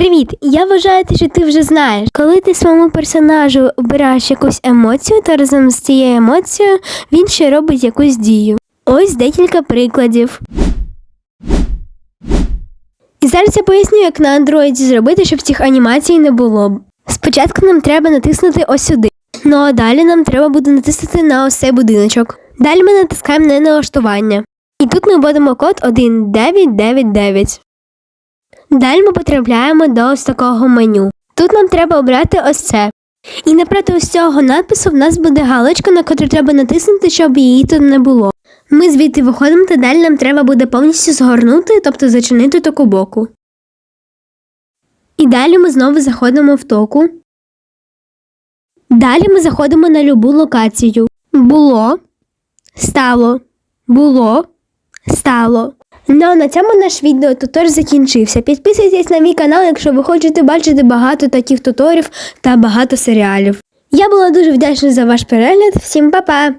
Привіт! Я вважаю, що ти вже знаєш. Коли ти своєму персонажу обираєш якусь емоцію, то разом з цією емоцією він ще робить якусь дію. Ось декілька прикладів. І зараз я поясню, як на андроїді зробити, щоб цих анімацій не було. Спочатку нам треба натиснути ось сюди. Ну а далі нам треба буде натиснути на ось цей будиночок. Далі ми натискаємо на налаштування. І тут ми вводимо код 1999. Далі ми потрапляємо до ось такого меню. Тут нам треба обрати ось це. І напроти ось цього надпису в нас буде галочка, на котру треба натиснути, щоб її тут не було. Ми звідти виходимо, та далі нам треба буде повністю згорнути, тобто зачинити таку боку. І далі ми знову заходимо в току. Далі ми заходимо на любу локацію. Було, стало, було, стало. Ну а на цьому наш відео тутор закінчився. Підписуйтесь на мій канал, якщо ви хочете бачити багато таких туторів та багато серіалів. Я була дуже вдячна за ваш перегляд. Всім па-па!